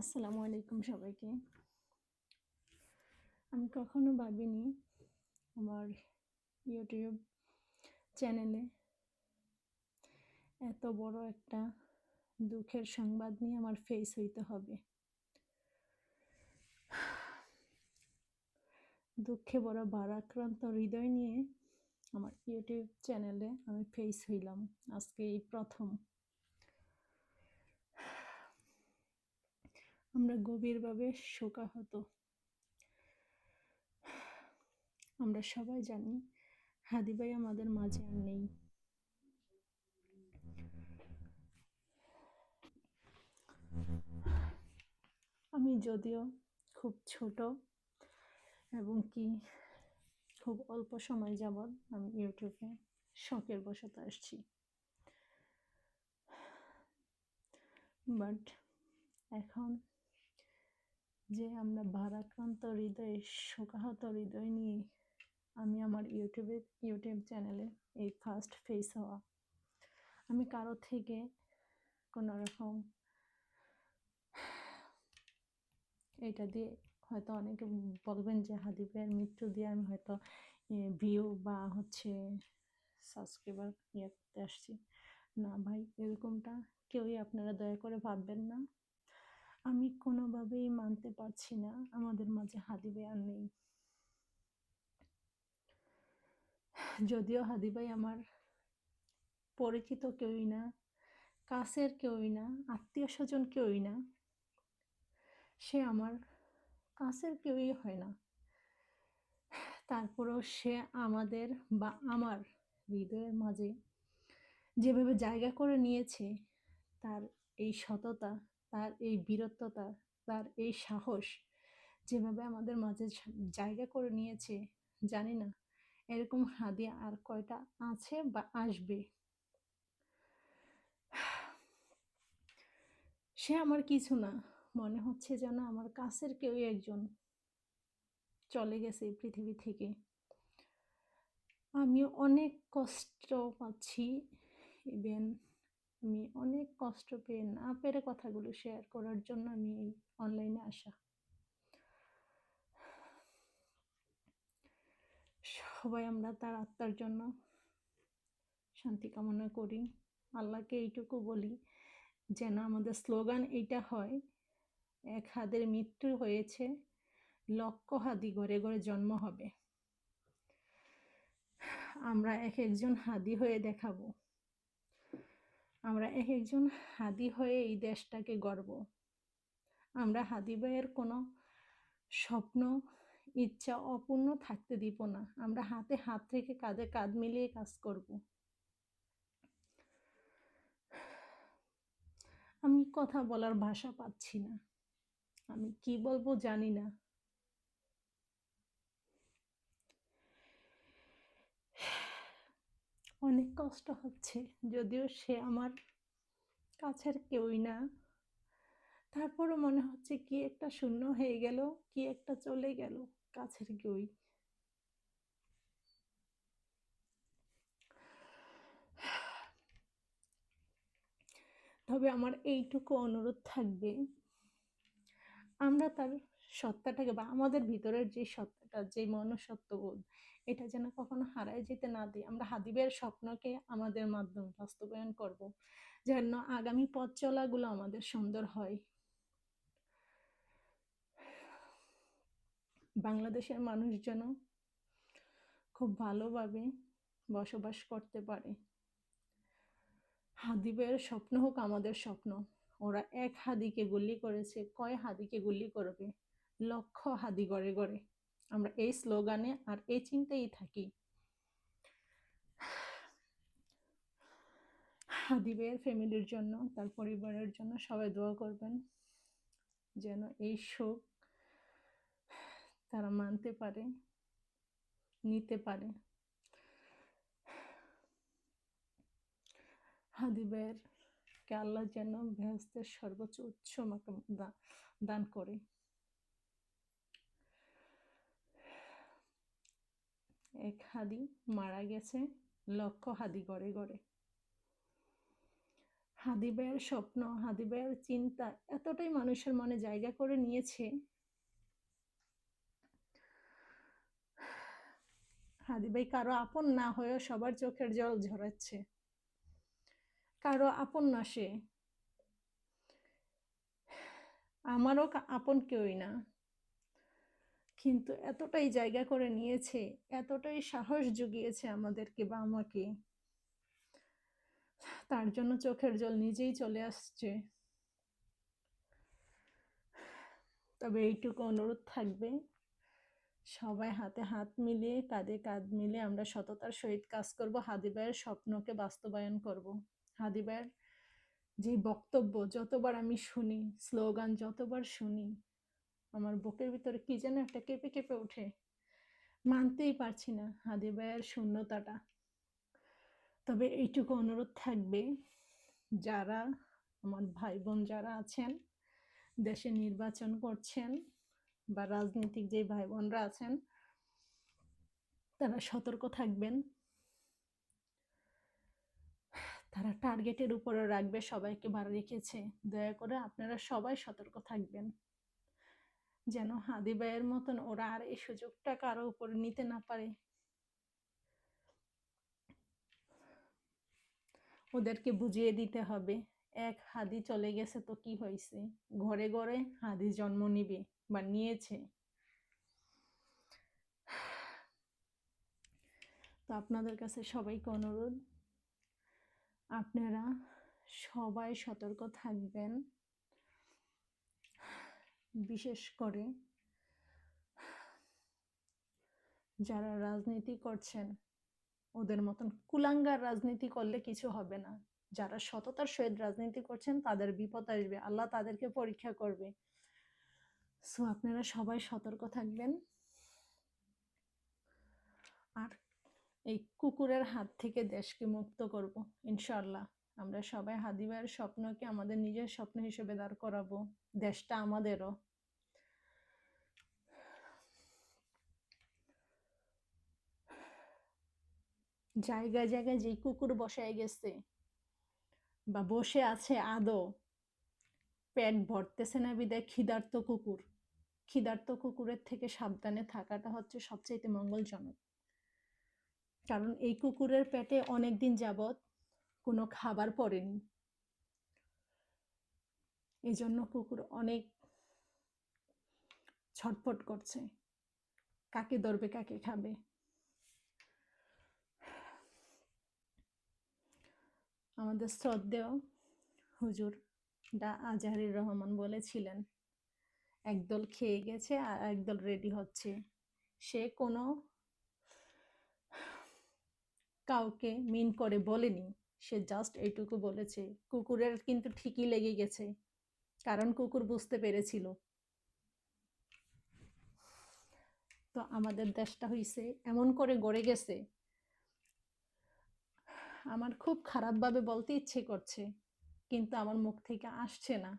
আসসালামু আলাইকুম সবাইকে। আমি কখনো ভাবিনি আমার ইউটিউব চ্যানেলে এত বড় একটা দুঃখের সংবাদ নিয়ে আমার ফেস হইতে হবে। দুঃখে বড় ভারাক্রান্ত হৃদয় নিয়ে আমার ইউটিউব চ্যানেলে আমি ফেস হইলাম। আজকে এই প্রথম। আমরা গভীরভাবে শোকাহত। আমরা সবাই জানি হাদি ভাই আমাদের মাঝে আর নেই। আমি যদিও খুব ছোট এবং কি খুব অল্প সময় যাবৎ আমি ইউটিউবে শখের বসত আসছি। বাট এখন যে আমরা ভারাক্রান্ত হৃদয়ে শোকাহত হৃদয় নিয়ে আমি আমার ইউটিউবে ইউটিউব চ্যানেলে এই ফার্স্ট ফেস হওয়া। আমি কারও থেকে কোনো রকম এটা দিয়ে হয়তো অনেকে বলবেন যে হাদিবের মৃত্যু দিয়ে আমি হয়তো ভিউ বা হচ্ছে সাবস্ক্রাইবার ইয়ে করতে আসছি। না ভাই, এরকমটা কেউই আপনারা দয়া করে ভাববেন না। আমি কোনোভাবেই মানতে পারছি না। আমাদের মাঝে হাদিবে আর নেই। যদিও হাদি ভাই আমার পরিচিত কেউই না, কাছের কেউই না, আত্মীয় স্বজন কেউই না, সে আমার কাছের কেউই হয় না। তারপরেও সে আমাদের বা আমার হৃদয়ের মাঝে যেভাবে জায়গা করে নিয়েছে, তার এই সততা তার এই বীরত্বতা, তার এই সাহস যেভাবে আমাদের মাঝে জায়গা করে নিয়েছে, জানি না। এরকম হাদিয়া আর কয়টা আছে বা আসবে? সে আমার কিছু না। মনে হচ্ছে যেন আমার কাছের কেউ একজন চলে গেছে পৃথিবী থেকে। আমি অনেক কষ্ট পাচ্ছি। ইভেন আমি অনেক কষ্ট পেয়ে না পেরে কথাগুলো শেয়ার করার জন্য আমি এই অনলাইনে আসা। সবাই আমরা তার আত্মার জন্য শান্তি কামনা করি। আল্লাহকে এইটুকু বলি যেন আমাদের স্লোগান এইটা হয়, এক হাদের মৃত্যু হয়েছে, লক্ষ হাদি ঘরে ঘরে জন্ম হবে। আমরা এক একজন হাদি হয়ে দেখাবো। আমরা এক একজন হাদি হয়ে এই দেশটাকে গর্ব আমরা হাদি ভাইয়ের কোনো স্বপ্ন, ইচ্ছা অপূর্ণ থাকতে দিব না। আমরা হাতে হাত রেখে কাঁধে কাঁধ মিলিয়ে কাজ করব। আমি কথা বলার ভাষা পাচ্ছি না। আমি কি বলব জানি না। অনেক কষ্ট হচ্ছে। যদিও সে আমার কাছের কেউই না। তারপরও মনে হচ্ছে কি একটা শূন্য হয়ে গেল, কি একটা চলে গেল কাছের কেউই। তবে আমার এইটুকু অনুরোধ থাকবে, আমরা তার সত্তাটাকে বা আমাদের ভিতরের যে সত্তাটা, যে মনসত্ত্ববোধ এটা যেন কখনো হারায় যেতে না দিই। আমরা হাদিবের স্বপ্নকে আমাদের মাধ্যমে বাস্তবায়ন করব। যেন আগামী পথ চলাগুলো আমাদের সুন্দর হয়। বাংলাদেশের মানুষ যেন খুব ভালোভাবে বসবাস করতে পারে। হাদিবের স্বপ্ন হোক আমাদের স্বপ্ন। ওরা এক হাদিকে গুলি করেছে। কয় হাদিকে গুলি করবে? লক্ষ হাদি গড়ে গড়ে। আমরা এই স্লোগানে আর এই চিন্তাই থাকি। হাদিবের ফ্যামিলির জন্য, তার পরিবারের জন্য সবাই দোয়া করবেন, যেন এই শোক তারা মানতে পারে, নিতে পারে। হাদিবের কে আল্লাহ যেন বেহস্তের সর্বোচ্চ উচ্চ দান করে। এক হাদি মারা গেছে লক্ষ হাদি গড়ে গড়ে। হাদি ভাইয়ের স্বপ্ন, হাদি ভাইয়ের চিন্তা এতটাই মানুষের মনে জায়গা করে নিয়েছে। হাদি ভাই কারও আপন না হয়েও সবার চোখের জল ঝরাচ্ছে কারও আপন না সে। আমারও আপন কেউই না। কিন্তু এতটাই জায়গা করে নিয়েছে, এতটাই সাহস জুগিয়েছে আমাদেরকে বা আমাকে। তার জন্য চোখের জল নিজেই চলে আসছে। তবে এইটুকু অনুরোধ থাকবে, সবাই হাতে হাত মিলিয়ে, কাঁধে কাঁধ মিলিয়ে আমরা সততার সহিত কাজ করব, হাদি ভাইয়ের স্বপ্নকে বাস্তবায়ন করব। হাদি ভাইয়ের যে বক্তব্য, যতবার আমি শুনি, স্লোগান যতবার শুনি আমার বুকের ভিতরে কি যেন একটা কেঁপে কেঁপে ওঠে। মানতেই পারছি না হাদি ভাইয়ের শূন্যতাটা। তবে এইটুকু অনুরোধ থাকবে, যারা, আমার ভাই বোন যারা আছেন, দেশে নির্বাচন করছেন বা রাজনৈতিক যে ভাই বোনরা আছেন, তারা সতর্ক থাকবেন। তারা টার্গেটের উপরে রাখবে সবাইকে বার রেখেছে। দয়া করে আপনারা সবাই সতর্ক থাকবেন। যেন হাদি ভাইয়ের মতন ওরা আর এই সুযোগটা কারও উপরে নিতে না পারে। ওদেরকে বুঝিয়ে দিতে হবে, এক হাদি চলে গেছে তো কি হয়েছে? ঘরে ঘরে হাদি জন্ম নিবে বা নিয়েছে? তো আপনাদের কাছে সবাইকে অনুরোধ, আপনারা সবাই সতর্ক থাকবেন। বিশেষ করে যারা রাজনীতি করছেন, ওদের মতন কুলাঙ্গার রাজনীতি করলে কিছু হবে না। যারা সততার সহিত রাজনীতি করছেন, তাদের বিপদ আসবে, আল্লাহ তাদেরকে পরীক্ষা করবে। সো আপনারা সবাই সতর্ক থাকবেন। আর এই কুকুরের হাত থেকে দেশকে মুক্ত করব ইনশাল্লাহ আমরা সবাই হাদিবার স্বপ্নকে আমাদের নিজের স্বপ্ন হিসেবে দাঁড় করাবো, দেশটা আমাদেরও। জায়গায় জায়গায় যেই কুকুর বসায় গেছে বা বসে আছে আদৌ, পেট ভরতেছে না বিদায় খিদার্ত কুকুর। খিদার্ত কুকুরের থেকে সাবধানে থাকাটা হচ্ছে সবচাইতে মঙ্গলজনক। কারণ এই কুকুরের পেটে অনেক দিন যাবৎ কোনো খাবার পড়েনি। এই জন্য কুকুর অনেক ছটফট করছে। কাকে ধরবে, কাকে খাবে? আমাদের শ্রদ্ধেয় হুজুর ডা আজহারির রহমান বলেছিলেন, একদল খেয়ে গেছে আর একদল রেডি হচ্ছে। সে কোনো কাউকে মিন করে বলেনি। সে জাস্ট এইটুকু বলেছে। কুকুরের কিন্তু ঠিকই লেগে গেছে, কারণ কুকুর বুঝতে পেরেছিল। তো আমাদের দেশটা হইছে এমন করে গড়ে গেছে। আমার খুব খারাপভাবে বলতে ইচ্ছে করছে, কিন্তু আমার মুখ থেকে আসছে না।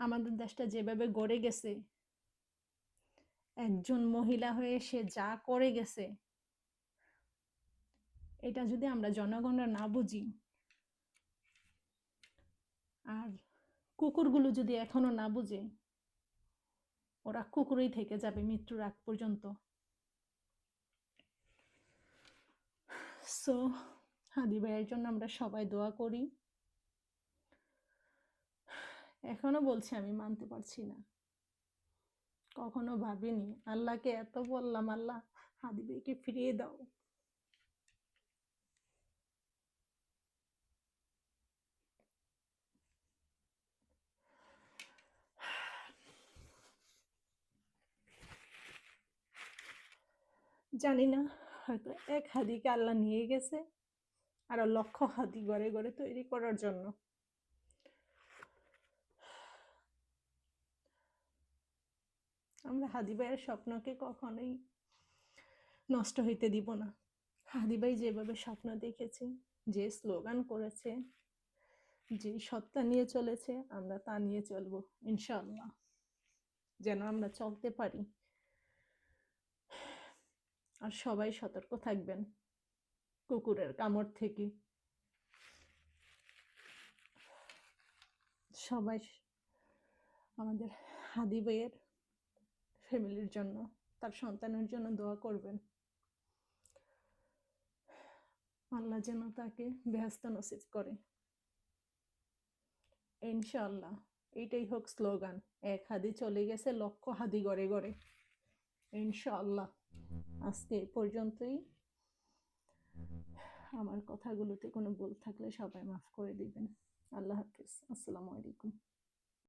আমাদের দেশটা যেভাবে গড়ে গেছে, একজন মহিলা হয়ে সে যা করে গেছে এটা যদি আমরা জনগণরা না বুঝি, আর কুকুরগুলো যদি এখনও না বুঝে, ওরা কুকুরেই থেকে যাবে মৃত্যুর আগ পর্যন্ত। সো হাদি ভাইয়ের জন্য আমরা সবাই দোয়া করি। এখনও বলছি আমি মানতে পারছি না। কখনো ভাবিনি। আল্লাহকে এত বললাম, আল্লাহ হাদি ভাইকে ফিরিয়ে দাও। জানি না। হয়তো এক হাদিকে আল্লাহ নিয়ে গেছে আরও লক্ষ হাদি গড়ে গড়ে তৈরি করার জন্য। আমরা হাদি ভাইয়ের স্বপ্নকে কখনোই নষ্ট হইতে দিব না। হাদি ভাই যেভাবে স্বপ্ন দেখেছে, যে স্লোগান করেছে যে সত্তা নিয়ে চলেছে, আমরা তা নিয়ে চলবো ইনশাল্লাহ যেন আমরা চলতে পারি। আর সবাই সতর্ক থাকবেন কুকুরের কামড় থেকে। সবাই আমাদের হাদি ভাইয়ের ফ্যামিলির জন্য, তার সন্তানের জন্য দোয়া করবেন। আল্লাহ যেন তাকে বেহেস্ত নসিব করে। ইনশাআল্লাহ এইটাই হোক স্লোগান, এক হাদি চলে গেছে লক্ষ হাদি গড়ে গড়ে। ইনশাআল্লাহ। আজকে পর্যন্তই। আমার কথাগুলোতে কোনো ভুল থাকলে সবাই মাফ করে দিবেন। আল্লাহ হাফিজ। আসসালামু আলাইকুম।